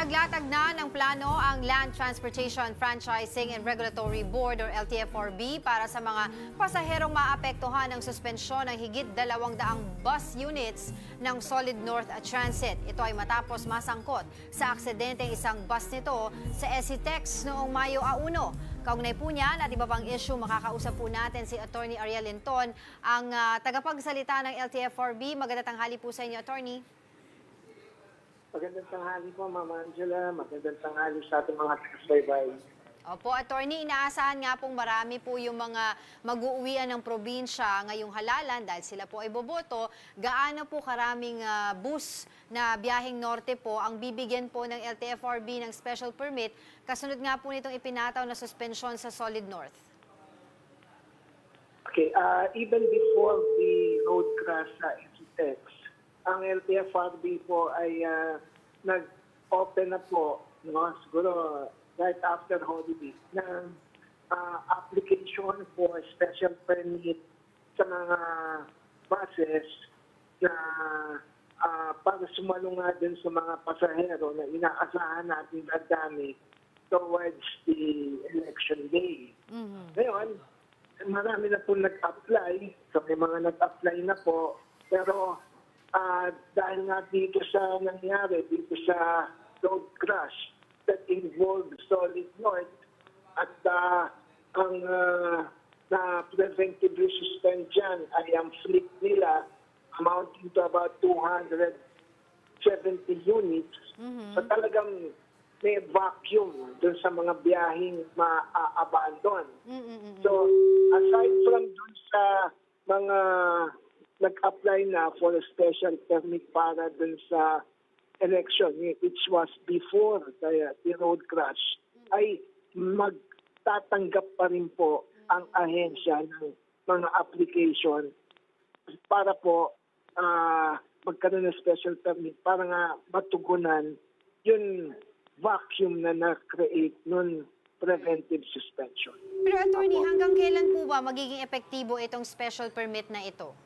Naglatag na ng plano ang Land Transportation Franchising and Regulatory Board or LTFRB para sa mga pasaherong maapektuhan ng suspensyon ng higit dalawang daang bus units ng Solid North Transit. Ito ay matapos masangkot sa aksidente ang isang bus nito sa SCTEX noong Mayo a 1. Kaugnay po niyan at iba pang issue, makakausap po natin si Attorney Ariel Linton, ang ah, tagapagsalita ng LTFRB. Magandang tanghali po sa inyo, Attorney. Magandang tanghali po, Mama Angela. Magandang tanghali sa ating mga taga-subaybay. Opo, attorney, inaasahan nga pong marami po yung mga mag-uuwian ng probinsya ngayong halalan dahil sila po ay boboto. Gaano po karaming ah, bus na biyaheng norte po ang bibigyan po ng LTFRB ng special permit kasunod nga po nitong ipinataw na suspensyon sa Solid North? Okay, uh, even before the road crash sa STX, ang LTFRB po ay uh, nag-open na po, no, siguro right after holiday, ng uh, application for special permit sa mga buses na uh, para sumalo nga din sa mga pasahero na inaasahan natin dadami towards the election day. Ngayon, marami na po nag-apply. So may mga nag-apply na po. Pero ah, dahil nga dito sa nangyari, dito sa road crash that involved Solid North at ah, ang ah, na preventively suspend dyan ay ang fleet nila amounting to about 270 units. So talagang may vacuum dun sa mga biyaheng ma-abandon. So, aside from dun sa mga nag-apply na for a special permit para dun sa election, which was before the, the road crash, ay magtatanggap pa rin po ang ahensya ng mga application para po ah, magkaroon ng special permit para nga matugunan yung vacuum na na-create nun preventive suspension. Pero attorney, hanggang kailan po ba magiging epektibo itong special permit na ito?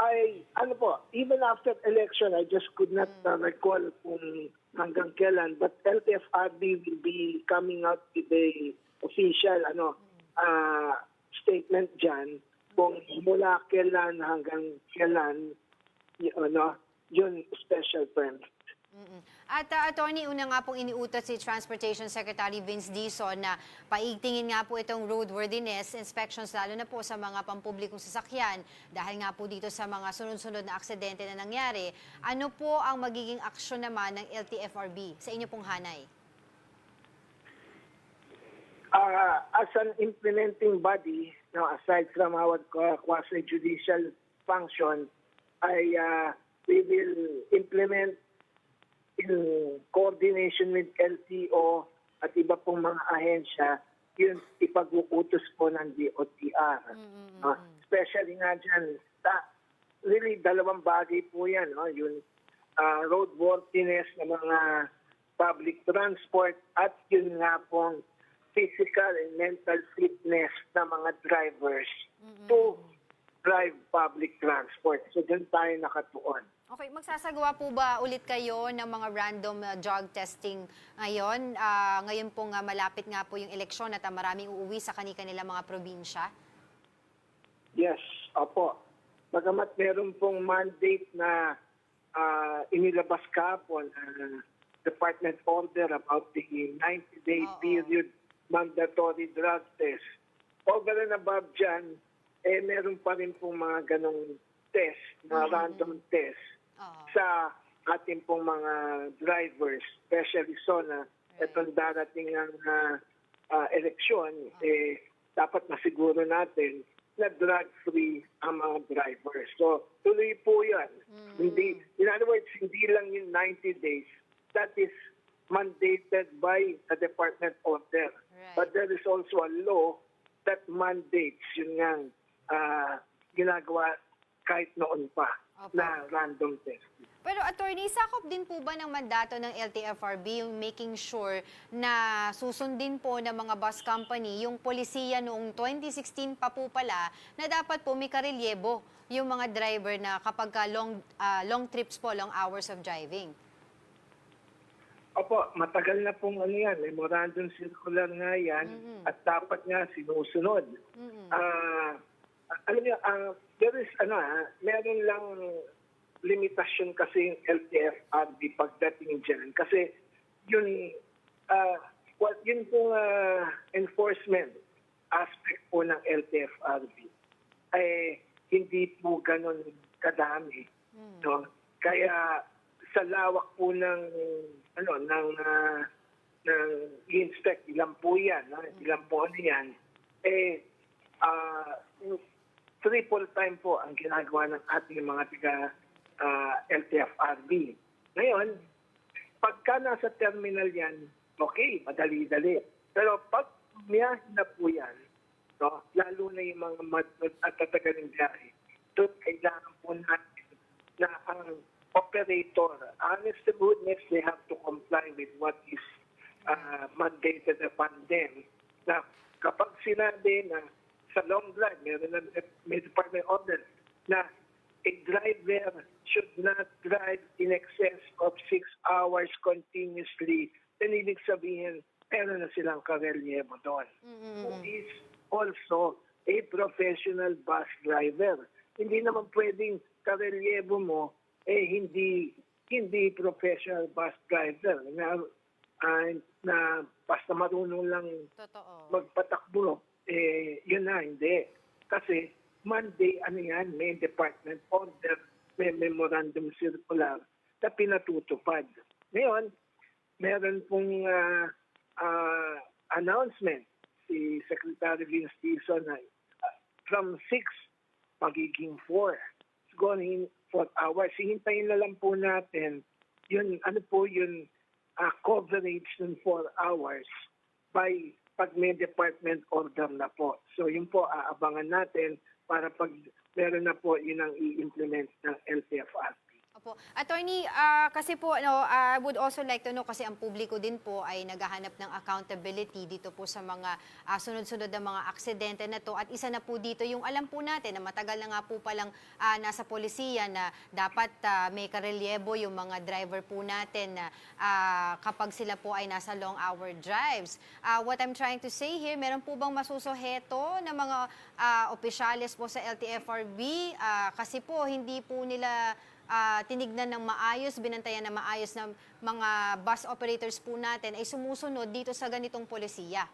Ay ano po, even after election, I just could not uh, recall kung hanggang kailan, but LTFRB will be coming out with a official ano uh, statement dyan kung mula kailan hanggang kailan y- ano, yun special permit. Mm-mm. At uh, attorney, una nga pong iniutot si Transportation Secretary Vince Dizon na paigtingin nga po itong roadworthiness inspections lalo na po sa mga pampublikong sasakyan dahil nga po dito sa mga sunod-sunod na aksidente na nangyari. Ano po ang magiging aksyon naman ng LTFRB sa inyo pong hanay? uh, as an implementing body, no, aside from our quasi-judicial function, I, uh, we will implement in coordination with LTO at iba pong mga ahensya, yun ipag-uutos po ng DOTR. No? especially nga dyan, ta, really dalawang bagay po yan. No? Yung uh, roadworthiness ng mga public transport at yun nga pong physical and mental fitness ng mga drivers to drive public transport. So dyan tayo nakatuon. Okay, magsasagawa po ba ulit kayo ng mga random uh, drug testing ngayon? Ah, ngayon pong uh, malapit nga po yung eleksyon at uh, maraming uuwi sa kani-kanila mga probinsya. Yes, opo. Bagamat meron pong mandate na ah, inilabas kahapon ang department order about the 90-day Oo. period mandatory drug test. Over and above dyan, eh meron pa rin pong mga ganong test, mga random test Sa ating pong mga drivers, especially so na itong darating ang ah, ah, eleksyon, eh, dapat masiguro natin na drug-free ang mga drivers. So, tuloy po yan. Hindi, in other words, hindi lang yung 90 days. That is mandated by the department order. Right. But there is also a law that mandates yun nga ah, ginagawa kahit noon pa Opo. na random test. Pero attorney, sakop din po ba ng mandato ng LTFRB yung making sure na susundin po ng mga bus company yung polisiya noong 2016 pa po pala na dapat po may karelyebo yung mga driver na kapag ka long, ah, long trips po, long hours of driving? Opo, matagal na pong ano yan, memorandum circular nga yan at dapat nga sinusunod. Ah, alam niyo, ah, there is, ano ah, meron lang limitasyon kasi yung LTFRB pagdating dyan. Kasi yun, ah, what, yun pong ah, enforcement aspect po ng LTFRB ay hindi po ganun kadami. No? Kaya sa lawak po ng ano ng uh, ng inspect ilan po yan, no? ilan po ano yan, eh ah, triple time po ang ginagawa ng ating mga tiga ah, LTFRB. Ngayon, pagka nasa terminal yan, okay, madali-dali. Pero pag biyahe na po yan, no, lalo na yung mga madod at tatagaling biyahe, doon kailangan po natin na ang operator, honest to goodness, they have to comply with what is uh, mandated upon them. Na kapag sinabi na sa long drive, meron na may department order na a driver should not drive in excess of six hours continuously, then ibig sabihin, meron na silang karelyebo doon. Who is also a professional bus driver. Hindi naman pwedeng karelyebo mo eh hindi hindi professional bus driver na ah, na basta marunong lang Totoo. magpatakbo, eh, yun na, hindi. Kasi Monday, ano yan, may department order, may memorandum circular na pinatutupad. Ngayon, meron pong ah, ah, announcement si Secretary Vince Dizon na ah, from 6 magiging 4. It's going for hours. Hihintayin na lang po natin yun, ano po yun, ah, coverage ng 4 hours by pag may department order na po. So yun po, aabangan natin para pag meron na po, yun ang i-implement ng LTFRB. Opo. Attorney, ah, kasi po, ano, I would also like to know, kasi ang publiko din po ay naghahanap ng accountability dito po sa mga ah, sunod-sunod na mga aksidente na to. At isa na po dito, yung alam po natin na matagal na nga po palang ah, nasa polisiya na dapat ah, may karelyebo yung mga driver po natin na ah, kapag sila po ay nasa long hour drives. Ah, what I'm trying to say here, meron po bang masusuheto na mga ah, opisyalis po sa LTFRB? Ah, kasi po, hindi po nila ah, tinignan ng maayos, binantayan ng maayos ng mga bus operators po natin ay sumusunod dito sa ganitong polisiya.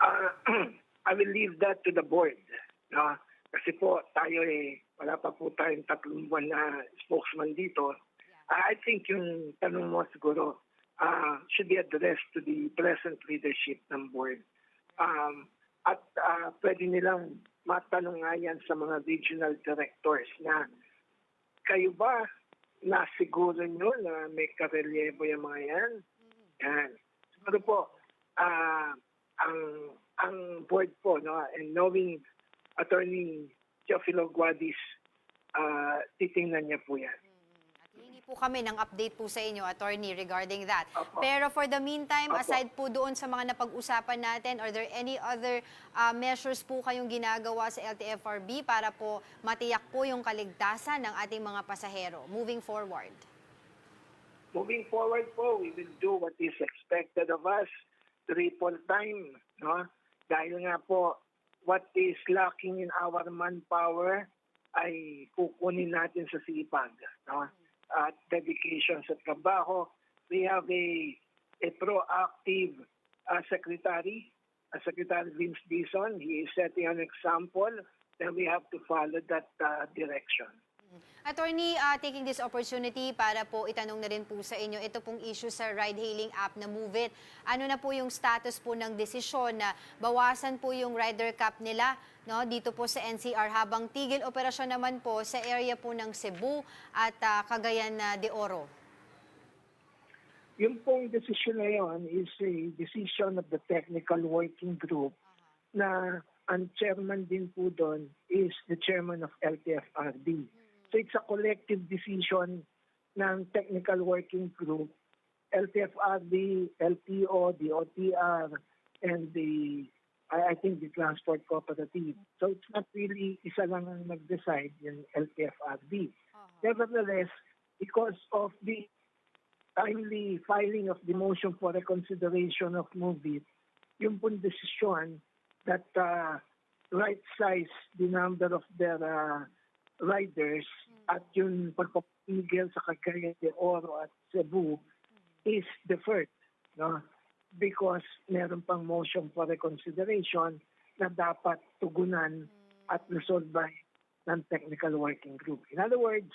Ah, I will leave that to the board. No? Kasi po, tayo eh, wala pa po tayong tatlong buwan na spokesman dito. Ah, I think yung tanong mo siguro ah, should be addressed to the present leadership ng board. Um, at ah, pwede nilang matanong nga yan sa mga regional directors na kayo ba nasiguro nyo na may karelyebo yung mga yan? Yan. Siguro po, ah, ang ang board po, no, and knowing Attorney Teofilo Guadis, ah, titingnan niya po yan. Po kami ng update po sa inyo, attorney, regarding that. Opo. Pero for the meantime, Opo. aside po doon sa mga napag-usapan natin, are there any other ah, measures po kayong ginagawa sa LTFRB para po matiyak po yung kaligtasan ng ating mga pasahero moving forward? Moving forward po, we will do what is expected of us, triple time, no? Dahil nga po, what is lacking in our manpower ay kukunin natin sa sipag, no? At dedication sa trabaho. We have a a proactive uh, secretary, uh, Secretary Vince Dizon. He is setting an example, and we have to follow that uh, direction. Attorney, ah, taking this opportunity para po itanong na rin po sa inyo, ito pong issue sa ride-hailing app na Move It. Ano na po yung status po ng desisyon na bawasan po yung rider cap nila no, dito po sa NCR habang tigil operasyon naman po sa area po ng Cebu at ah, Cagayan na de Oro? Yung pong decision na yun is a decision of the technical working group na ang chairman din po doon is the chairman of LTFRB. So it's a collective decision ng technical working group, LTFRB, LTO, the OTR, and the, I, I think the transport cooperative. So it's not really isa lang ang nag-decide yung LTFRB. Nevertheless, because of the timely filing of the motion for reconsideration of MOVIT, yung pong desisyon that uh, right size the number of their uh, riders at yung pagpapigil sa Cagayan de Oro at Cebu is deferred. No? Because meron pang motion for reconsideration na dapat tugunan at resolved by non-technical working group. In other words,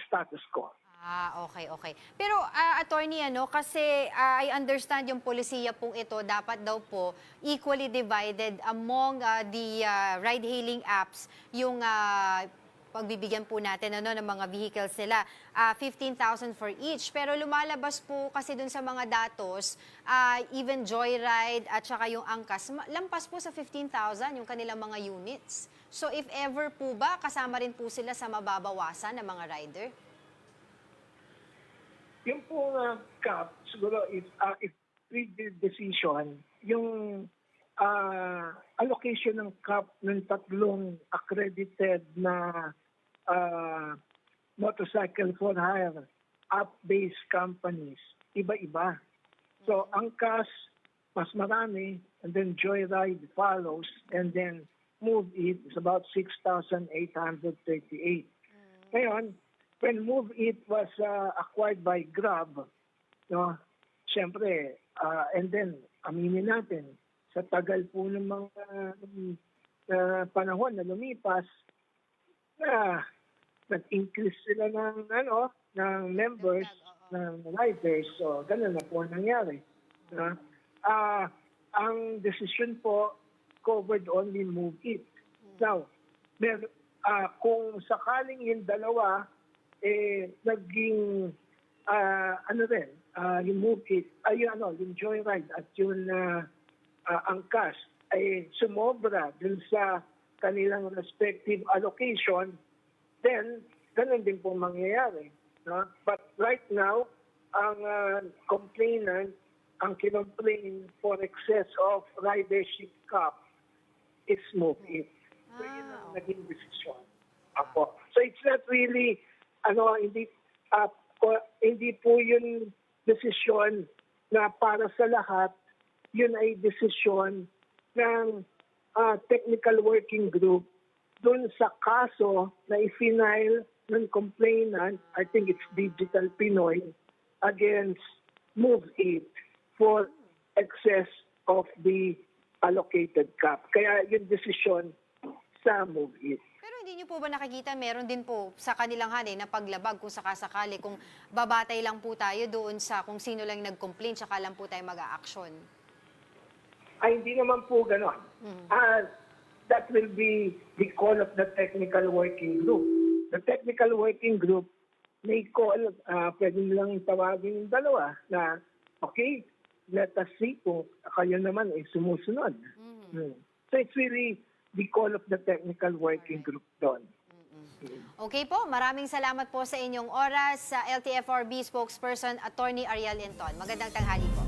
status quo. Ah, okay, okay. Pero ah, attorney ano kasi ah, I understand yung polisiya pong ito dapat daw po equally divided among ah, the ah, ride hailing apps yung ah, pagbibigyan po natin ano ng mga vehicles nila Ah, 15,000 for each pero lumalabas po kasi dun sa mga datos ah, even Joyride at saka yung Angkas lampas po sa 15,000 yung kanilang mga units. So if ever po ba kasama rin po sila sa mababawasan ng mga rider? Yung po uh, cap, siguro if, uh, if the decision, yung uh, allocation ng cap ng tatlong accredited na uh, motorcycle for hire app-based companies, iba-iba. So, ang CAS, mas marami, and then Joyride follows, and then Move It is about 6,838. Ngayon, when Move It was uh, acquired by Grab, no, siyempre, uh, and then, aminin natin, sa tagal po ng mga uh, panahon na lumipas, na nag-increase sila ng, ano, ng members, ng riders. So, ganun na po ang nangyari. No? Ah, ang decision po, covered only Move It. Now, mer ah, kung sakaling yung dalawa, eh, naging, ah, ano rin, ah, yung Move It, ay yung, ano, yung Joyride at yung uh, Angkas, ay sumobra dun sa kanilang respective allocation, then, ganun din po mangyayari. No? But right now, ang ah, complainant, ang kinomplain for excess of ridership cap is Move It. So, yun ang Ah, naging decision. Apo. So, it's not really, ano, hindi, ko- hindi po yun desisyon na para sa lahat, yun ay desisyon ng ah, technical working group dun sa kaso na i-final ng complainant, I think it's Digital Pinoy, against Move It for excess of the allocated cap. Kaya yung desisyon sa Move It. Pero hindi niyo po ba nakikita, meron din po sa kanilang hani na paglabag kung sakasakali, kung babatay lang po tayo doon sa kung sino lang nag-complain, tsaka lang po tayo mag-a-action. Ay, hindi naman po ganon. Ah, that will be the call of the technical working group. The technical working group may call, uh, pwede nilang tawagin yung dalawa na, okay, let us see kung kayo naman ay sumusunod. Hmm. So it's really the call of the technical working group doon. Okay po, maraming salamat po sa inyong oras sa LTFRB spokesperson Attorney Ariel Enton. Magandang tanghali po.